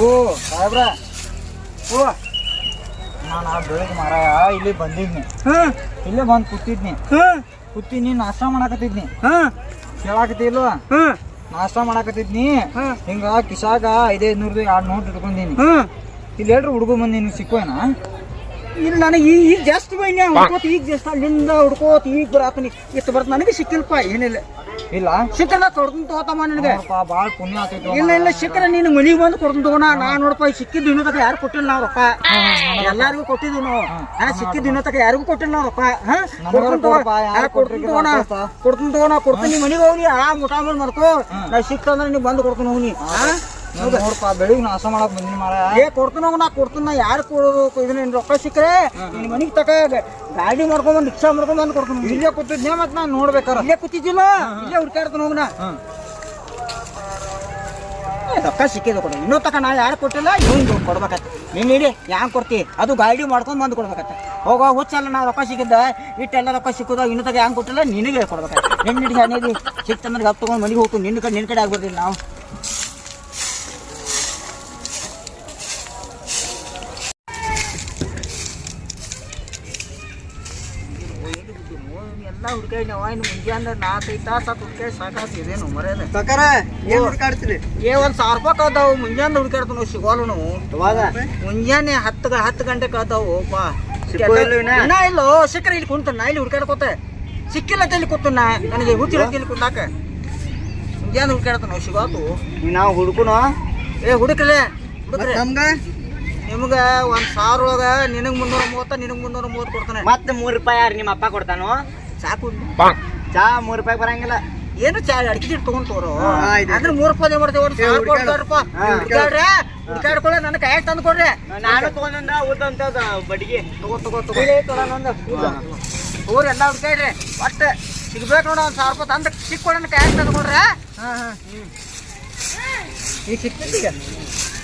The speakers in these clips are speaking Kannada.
ಓ ಸಾಹೇಬ್ರ. ಓ. ನಾನು ಆ ಬೆಳಗ್ಗೆ ಮಾರಾಯ ಇಲ್ಲಿ ಬಂದಿದ್ನಿ. ಹಾಂ. ಇಲ್ಲೇ ಬಂದು ಕೂತಿದ್ನಿ. ಹಾಂ. ಕೂತೀನಿ ನಾಷ್ಟ ಮಾಡಾಕತ್ತಿದ್ನಿ. ಹಾಂ. ಕೇಳಾಕತ್ತಿಲ್ವ ಹಾಂ. ನಾಷ್ಟ ಮಾಡಾಕತ್ತಿದ್ನಿ. ಹಿಂಗ ಕಿಶಾಗ ಐದೈದು ನೂರ್ದು ಎರಡು ನೋಟ್ ಇಟ್ಕೊಂಡಿನಿ. ಹಾಂ. ಇಲ್ಲಿ ಹೇಳ್ರಿ ಹುಡುಗ ಬಂದಿನಿ ಸಿಕ್ಕೋಯ್ನ ಇಲ್ಲ ನನಗೆ ಈಗ ಈಗ ಜಸ್ಟ್ ಬಂದೆ ಹುಡ್ಕೋತ ಈಗ ಜಸ್ಟ್ ಅಲ್ಲಿಂದ ಹುಡ್ಕೋತ ಈಗ ಬರಾತನಿ. ಇತ್ತು ಬರ್ತ ನನಗೆ ಸಿಕ್ಕಿಲ್ಪ ಏನಿಲ್ಲ. ಇಲ್ಲ? ಸಿಕ್ಕಲ್ಲ ಕೊಡ್ತೀನಿ ತಗೋತಮ್ಮ ನಿನಗೆ. ಭಾಳ ಪುಣ್ಯ ಆಗ್ತೈತಿ ಇಲ್ಲ ಇಲ್ಲ ಸಿಕ್ಕರೆ ನೀನು ಮನಿಗೆ ಬಂದು ಕೊಡ್ತೀನಿ ತಗೋಣ. ನಾ ನೋಡಪ್ಪ ಸಿಕ್ಕಿದ್ದು ಇನ್ನೂ ತಕ ಯಾರು ಕೊಟ್ಟಿಲ್ಲ ನಾವು ರೊಕ್ಕ? ಎಲ್ಲಾರಿಗೂ ಕೊಟ್ಟಿದ್ವಿ ನಾವು. ಹಾ ಸಿಕ್ಕಿದ್ದು ಇನ್ನೂ ತಕ ಯಾರಿಗೂ ಕೊಟ್ಟಿಲ್ಲ ನಾವು ರೊಕ್ಕ. ಹಾ ಕೊಡ್ತೀನಿ ತಗೋ. ಕೊಡ್ತೀನಿ ತಗೋಣ. ಕೊಡ್ತೀನಿ ತಗೋಣ ಕೊಡ್ತೀನಿ. ಮನಿಗೆ ಹೋಗಿ ಆರಾಮ್ ಊಟ ಮಾಡಿ ಮಾಡ್ಕೋ ನಾ ಸಿಕ್ತಂದ್ರೆ ನೀವು ಬಂದು ಕೊಡ್ತೀನಿ ಹೋಗಿ ಹಾ? ನೋಡಪ್ಪ ಬೆಳಿಗ್ಗೆ ನಾಶ ಮಾಡಕ್ ಬಂದಿನಿ ಮಾರಾಯ. ಏ ಕೊಡ್ತೀನಿ ಹೋಗ ನಾ ಕೊಡ್ತೀನಿ ನಾ ಯಾರು ಕೊಡೋದು ಇದನ್ನ ನಿನ್ ರೊಕ್ಕ ಸಿಕ್ಕರೆ ನಿನ್ ಮನಿಗೆ ತಕ ಗಾಡಿ ಮಾಡ್ಕೊಂಡ್ ರಿಕ್ಷಾ ಮಾಡ್ಕೊಂಡ್ ಬಂದು ಕೊಡ್ತೀನಿ ಇಲ್ಲೇ ಕೂತಿದ್ನೆ ಮತ್ ನಾನ್ ನೋಡ್ಬೇಕಾರ. ಇಲ್ಲೇ ಕೂತಿದ್ದಿಲ್ಲ ಇಲ್ಲೇ ಹುಡ್ಕಾಡ್ತಾನ ಹೋಗ್ನ ಹ್ಮ್. ಏ, ರೊಕ್ಕ ಸಿಕ್ಕಿದ ಕೊಡು. ಇನ್ನೂ ತಕ ನಾ ಯಾರು ಕೊಟ್ಟಿಲ್ಲ ಇವ್ನು ಕೊಡ್ಬೇಕತ್ತ ನೀನ್ ಇಡಿ ಹ್ಯಾಂಗ್ ಕೊಡ್ತಿ? ಅದು ಗಾಡಿ ಮಾಡ್ಕೊಂಡ್ ಬಂದು ಕೊಡ್ಬೇಕತ್ತ ಹೋಗ ಹುಚ್ಚಲ್ಲ ನಾ ರೊಕ್ಕ ಸಿಕ್ಕಿದ್ದ. ಇಟ್ಟೆಲ್ಲ ರೊಕ್ಕ ಸಿಕ್ಕುದ ಇನ್ನೂ ತಕ ಹ್ಯಾಂಗ್ ಕೊಟ್ಟಿಲ್ಲ ನಿನಗೆ ಕೊಡ್ಬೇಕತ್ತ ನಿನ್ನ ಹಿಡಿದು ಹನೇದಿ ಸಿಕ್ತಂದ್ರೆ ಗಪ್ ತಗೊಂಡು ಮನೆಗೆ ಹೋಗ್ತು ನಿನ್ನ ಕಡೆ ನಿನ್ನ ಕಡೆ ಆಗ್ಬಿಡ್ತೀವಿ ನಾವು. ಎಲ್ಲ ಹುಡ್ಕಾಡಿ ನಾವು ಇನ್ನು ಮುಂಜಾನೆ ನಾಲ್ಕೈದು ತಾಸು ಆತು ಹುಡ್ಕಾಡಿ ಸಾಕಾತು ಇದೇನು ಮರ್ಯಾದೆ. ಕಕರ ಏನ್ ಹುಡ್ಕಾಡ್ತೀರಿ ಏ ಒಂದ್ ಸಾವಿರ ರೂಪಾಯಿ ಕಳ್ದಾವು ಮುಂಜಾನೆ ಹುಡುಕಾಡ್ತಾವ ನಾವು ಸಿಗೋಲ್ಲ ನಾವು. ಮುಂಜಾನೆ ಹತ್ತು ಹತ್ತು ಗಂಟೆ ಕಳ್ದಾವು ಬಾ. ನಾ ಇಲ್ಲೋ ಸಿಕ್ಕರೆ ಇಲ್ಲಿ ಕುಂತ ನಾ ಇಲ್ಲಿ ಹುಡುಕಾಡ್ಕೋತೆ ಸಿಕ್ಕಿಲ್ಲ ಅಂತ ಇಲ್ಲಿ ಕೂತು ನಾ. ನನಗೆ ಹುಚ್ಚಿಲ್ಲ ಅಂತ ಇಲ್ಲಿ ಕುಂತಾಕ ಮುಂಜಾನೆ ಹುಡುಕಾಡ್ತಾವ ನಾವು ಸಿಗೋತು ನಾವು ಹುಡುಕುನು? ಏ ಹುಡುಕಲೇ. ಹುಡುಕ್ರೆ ನಮ್ಗ? ನಿಮ್ಗ ಒಂದು ಸಾವಿರ ಒಳಗ ನಿನಗೆ ಮುನ್ನೂರ ಮೂವತ್ತು ನಿನಗೆ ಮುನ್ನೂರ ಮೂವತ್ತು ಕೊಡ್ತಾನೆ. ಮತ್ತೆ ಮೂರು ರೂಪಾಯಿ ಯಾರು ನಿಮ್ಮ ಅಪ್ಪ ಕೊಡ್ತಾನೋ? ಸಾಕು ಚಾ ಮೂರ್ ರೂಪಾಯಿ ಬರಂಗಿಲ್ಲ. ಏನು ಚಾ ಅಡಿಕೆ ಚೀಟ್ ತಗೊಂಡ್ ತೋರು. ಹಾ. ಅಂದ್ರೆ ಮೂರು ರೂಪಾಯಿ ಮಾಡ್ತೇವೆ ಒಂದು ಸಾವಿರ ಹಾ. ನನ್ನ ಕೈ ತಂದು ಕೊಡ್ರಿ. ನಾನು ತಗೊಂಡ ಉದ್ದಂತ ಬಡಿಗೆ. ತಗೋ ತಗೋ ತಗೋ. ಊರ್ ಎಲ್ಲ ಹುಡ್ಕಾಡ್ರಿ ಒಟ್ಟು ಸಿಗ್ಬೇಕು ನೋಡ ಒಂದು ಸಾವಿರ ರೂಪಾಯಿ ತಂದು ಸಿಕ್ಕೊಡ ಕೈ ತಂದು ಕೊಡ್ರಿ. ಈಗ ಸಿಕ್ತೈತಿ ಈಗ.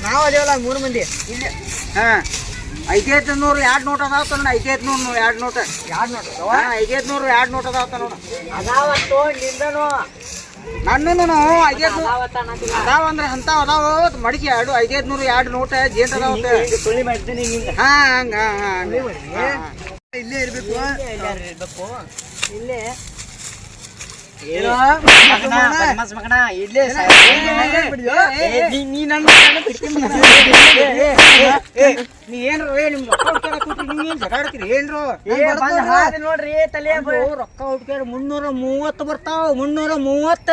ನಾವು ಅದೇವಲ್ಲ ಮೂರು ಮಂದಿ. ಇಲ್ಲಿ ಹಾಂ. ಐದೈದು ನೂರು ಎರಡು ನೋಟ್ ಅದಾವ ನೋಡ ಐದೈದು ನೂರು ಎರಡು ನೋಟ ಎರಡು ನೋಟ್ ಐದೈದು ನೂರು ಎರಡು ನೋಟ್ ಅದಾವ ನೋಡ. ಅದಾವತ್ತು ನಿಂದನು ನಾವು ಐದೈದು ಅದಾವ ಅಂದ್ರೆ ಅಂತ ಅದಾವ ಮಡಿಕೆ ಎರಡು ಐದೈದು ನೂರು ಎರಡು ನೋಟ ಜೇನ್ ಅದಾವ ಸುಳ್ಳಿ ಮಾಡ್ತೀನಿ ನಿಂದ ಹಾ ಹಂಗ ಹಾ ಹಂಗ. ಇಲ್ಲೇ ಇರ್ಬೇಕು? ಇಲ್ಲೇ ನೋಡ್ರಿ ತಲೆ ರೊಕ್ಕ ಮುನ್ನೂರ ಮೂವತ್ತು ಬರ್ತಾವ ಮುನ್ನೂರ ಮೂವತ್ತ.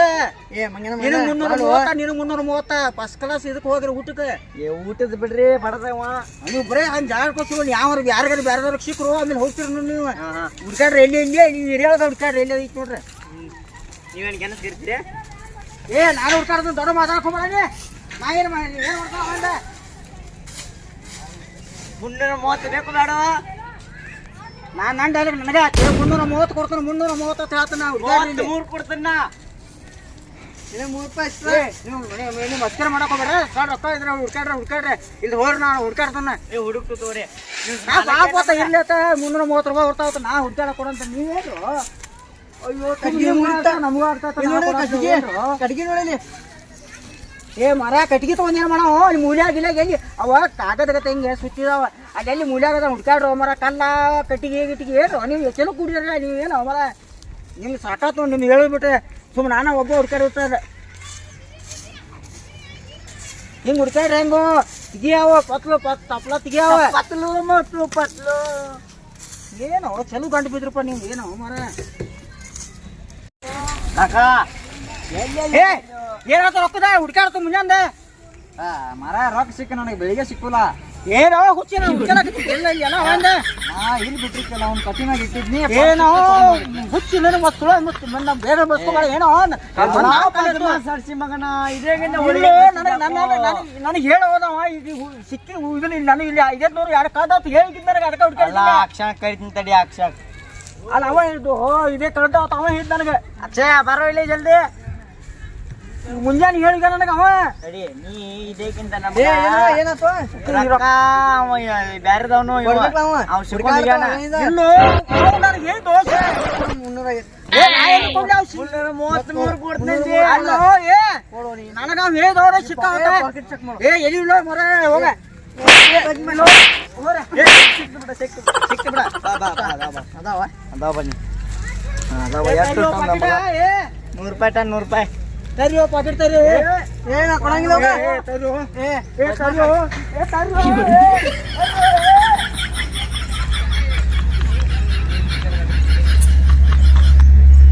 ನೀನು ಮುನ್ನೂರ ಮೂವತ್ತ ನೀನು ಮುನ್ನೂರ ಮೂವತ್ತ? ಫಸ್ಟ್ ಕ್ಲಾಸ್ ಇದಕ್ಕೆ ಹೋಗ್ರಿ ಊಟಕ್ಕೆ. ಏ ಊಟದ ಬಿಡ್ರಿ ಬಡದವ. ನೀವು ಬರೇ ಹಂಗೆ ಜಾಗ ಕೊಡ್ತೀವಿ ಯಾವ್ರ ಯಾರಿಗಾರು ಬೇರೆದವ್ರಿಗೆ ಸಿಕ್ಕರು ಆಮೇಲೆ ಹೋಗ್ತೀರಿ ನೀವು. ಹುಡ್ಕಾಡ್ರಿ ಎಲ್ಲಿ ಎಲ್ಲಿ ಹುಡ್ಕಾಡ್ರಿ ಹಿರಿಯಳಗ ಹುಡ್ಕ್ಯಾಡ್ರಿ ಎಲ್ಲಿ ಐತಿ ನೋಡ್ರಿ. ನೀವೇನು ಗೆನಸ್ತಿರ್ತೀರಿ ಏ ನಾನು ಹುಡ್ಕಾಡ್ದು ದೊಡ್ಡ ಮಾತಾಡ್ಕೊಂಬಾನಿ ನಾ ಏನು ಮಾಡಿ ಏನು ಮಾಡ್ಕೊಂಡ ಮುನ್ನೂರ ಮೂವತ್ತು ಬೇಕು ಬೇಡ ನಾನು ನನ್ನ ಡೈರೆಕ್ಟ್ ನನಗೆ ಆಯ್ತು. ಮುನ್ನೂರ ಮೂವತ್ತು ಕೊಡ್ತೀನಿ ಮುನ್ನೂರ ಮೂವತ್ತು ಅಂತ ಹೇಳ್ತೀನಿ ನಾವು ಕೊಡ್ತೀನಿ ಮೂರು ಕೊಡ್ತೀನ ಮೂರು ರೂಪಾಯಿ ಇಷ್ಟ. ನೀವು ನೀವು ಮಸ್ಕರ ಮಾಡಕ್ ಹೋಗ್ಬೇಡ್ರಿ. ಸರ್ ರೊಕ್ಕ ಇದ್ರೆ ಹುಡ್ಕಾಡ್ರೆ ಹುಡ್ಕಾಡ್ರೆ ಇಲ್ಲಿ ಹೋಗ್ರಿ ನಾನು ಹುಡ್ಕಾಡ್ತಾನೆ ಏ ಹುಡುಕ್ತು ತೋರಿ ನಾ ಪಾಪ ಇರ್ಲಿ ಆತ ಮುನ್ನೂರ ಮೂವತ್ತು ರೂಪಾಯಿ ಬರ್ತಾವತ್ತ ನಾ ಹುಡ್ಕಾಡ ಕೊಡಂತ ನೀವೇನು ಕಟ್ಗೆ. ನಮಗೂ ನೋಡಲಿ ಏ ಮರ ಕಟ್ಗಿ ತಗೊಂಡೇನು ಮಾಡವ ಅಲ್ಲಿ ಮೂಲ್ಯಾಗ ಇಲ್ಲ ಎಲ್ಲಿ ಅವ ಕಾಗದಗತ್ತೆ ಗತೆ ಹಿಂಗೆ ಸುತ್ತಿದಾವ ಅಲ್ಲೆಲ್ಲಿ ಮೂಲ್ಯಾಗದ ಹುಡ್ಕಾಡ್ರೋ ಮರ ಕಲ್ಲ ಕಟ್ಟಿಗೆ ಗಿಟ್ಟಿಗೆ. ಏನು ನೀವು ಎಷ್ಟೆಲ್ಲ ಕುಡಿದ್ರಲ್ಲ ನೀವು ಏನು ಮರ? ನಿಮ್ಗೆ ಸಾಕಾತು ನಿಮ್ಗೆ ಹೇಳಿಬಿಟ್ರೆ ಸುಮ್ಮನೆ ನಾನು ಒಬ್ಬ ಹುಡ್ಕಾಡಿರ್ತಾರೆ ಹಿಂಗೆ ಹುಡ್ಕಾಡ್ರಿ ಹೆಂಗೋ? ತೆಗಿಯಾವ ಪತ್ಲು ಪತ್ ತಪ್ಲ ತೆಗಿಯಾವ. ಪತ್ಲು ಮತ್ತು ಪತ್ಲು. ಏನೋ ಚಲೋ ಗಂಟು ಬಿದ್ರಪ್ಪ ನೀವು ಏನೋ ಮರ? ಅಕ್ಕ ಏ ಏನಾತ ರೊಕ್ಕದ? ಹುಡ್ಕಾಡ್ತು ಮುಂಜಾನೆ ಆ, ಮರ ರೊಕ್ಕ ಸಿಕ್ಕ ನನಗೆ ಬೆಳಿಗ್ಗೆ ಸಿಕ್ಕಲ್ಲ. ಏನೋ ಹುಚ್ಚಿ ನಾನು ಎಲ್ಲ ಎಲ್ಲ ಹೊಂದ ಆ ಇಲ್ಲಿ ಬಿಟ್ಟಿರ್ತಿಲ್ಲ ಅವ್ನು ಮ್ಯಾಗ ಇಟ್ಟಿದ್ನಿ ಏನೋ ಹುಚ್ಚಿ ನನಗೆ ಮತ್ತು ಮಸ್ತ್ ನನ್ನ ಬೇರೆ ಬಸ್ಕೋಬೇಡ ಏನೋ ಸರ್ಸಿ ಮಗನ ಇದೇ ಇಲ್ಲೋ ನನಗೆ ನನ್ನ ನನಗೆ ಹೇಳೋದವ ಈಗ ಹು- ಸಿಕ್ಕಿ ಇದನ್ನ ಇಲ್ಲಿ ನನಗೆ ಇಲ್ಲಿ ಐದೈದು ನೂರು ಎರಡು ಕಾದಾತು ಹೇಳಿದ್ದ ನನಗೆ ಅದಕ್ಕೆ ಹುಡ್ಕಲ್ಲ ಅಕ್ಷ ಕರಿತೀನಿ ತಡಿ ಅಕ್ಷರ ಅಲ್ಲ ಅವ ಓ ಇದೇ ಕರೆಕ್ಟ್ ಅವ ಹಿಡ್ ನನಗೆ. ಅಕ್ಷಯ ಬರೋ ಇಲ್ಲಿ ಜಲ್ದಿ. ಮುಂಜಾನೆ ಹೇಳಿದ ನನಗೆ ಅವ. ತಡಿ ನೀ ಇದಕ್ಕಿಂತ ಬ್ಯಾರದವನು ನನಗೆ ಹೇಳಿ ದೋಷ? ಮುನ್ನೂರ ಏ ನನಗ ಸಿಕ್ಕ ಎಲ್ಲಿ ಇಲ್ಲ ಮರ ಹೋಗ. ಸಿಕ್ತು ಬಿಡ ಬಾ ಬಾ ಬಾ ಬಾ. ಅದಾವ? ಅದಾವ ಬನ್ನಿ. ಹಾ, ಅದಾವ. ಎಷ್ಟು? ನೂರು ರೂಪಾಯಿ ಟನ್ ನೂರು ರೂಪಾಯಿ. ತರಿಯೋ ಪಾಕೆಟ್ ತರಿ ಏ ನಾ ಕೊಡಂಗಿಲ್ಲ ತರು ತರಿಯೋ ಏ ತರಿಯೋ ಏ ತರಿಯೋ